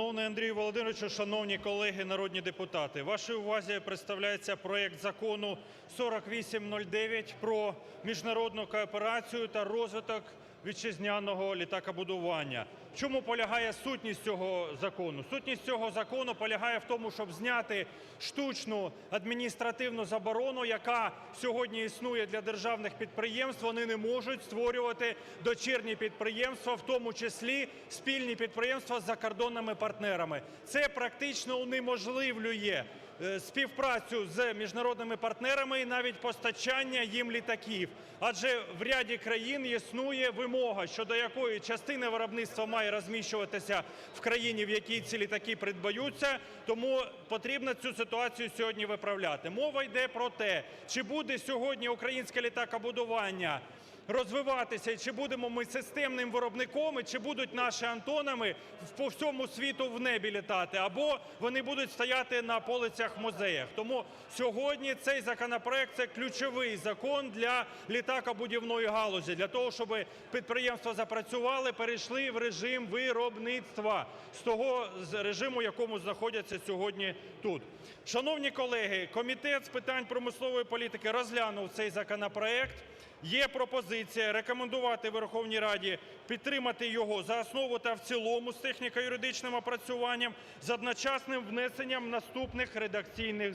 Шановний Андрію Володимировичу, шановні колеги народні депутати! Вашій увазі представляється проект Закону 4809 про міжнародну кооперацію та розвиток вітчизняного літакобудування. В чому полягає сутність цього закону? Сутність цього закону полягає в тому, щоб зняти штучну адміністративну заборону, яка сьогодні існує для державних підприємств. Вони не можуть створювати дочірні підприємства, в тому числі спільні підприємства з закордонними партнерами. Це практично унеможливлює співпрацю з міжнародними партнерами і навіть постачання їм літаків. Адже в ряді країн існує вимога, щодо якої частина виробництва має розміщуватися в країні, в якій ці літаки придбаються. Тому потрібно цю ситуацію сьогодні виправляти. Мова йде про те, чи буде сьогодні українське літакобудування розвиватися, і чи будемо ми системним виробником, чи будуть наші "Антонови" по всьому світу в небі літати, або вони будуть стояти на полицях в музеях. Тому сьогодні цей законопроект – це ключовий закон для літакобудівної галузі, для того, щоб підприємства запрацювали, перейшли в режим виробництва з того режиму, в якому знаходяться сьогодні тут. Шановні колеги, Комітет з питань промислової політики розглянув цей законопроект. Є пропозиція рекомендувати Верховній Раді підтримати його за основу та в цілому з техніко-юридичним опрацюванням з одночасним внесенням наступних редакційних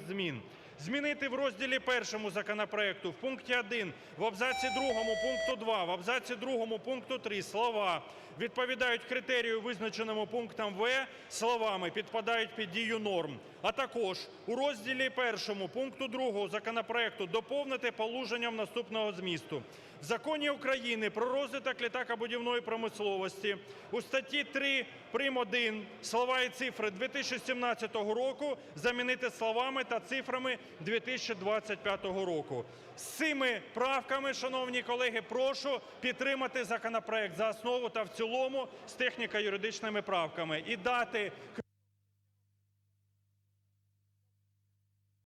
змін. Змінити в розділі І законопроекту в пункті 1 в абзаці 2 пункту 2, в абзаці 2 пункту 3 слова "відповідають критерію, визначеному пунктом В" словами "підпадають під дію норм". А також у розділі І пункту 2 законопроекту доповнити положенням наступного змісту. В Законі України "Про розвиток літакобудівної промисловості" у статті 3 прим.1 слова і цифри "2017 року" замінити словами та цифрами "2025 року". З цими правками, шановні колеги, прошу підтримати законопроект за основу та в цілому з техніко-юридичними правками і дати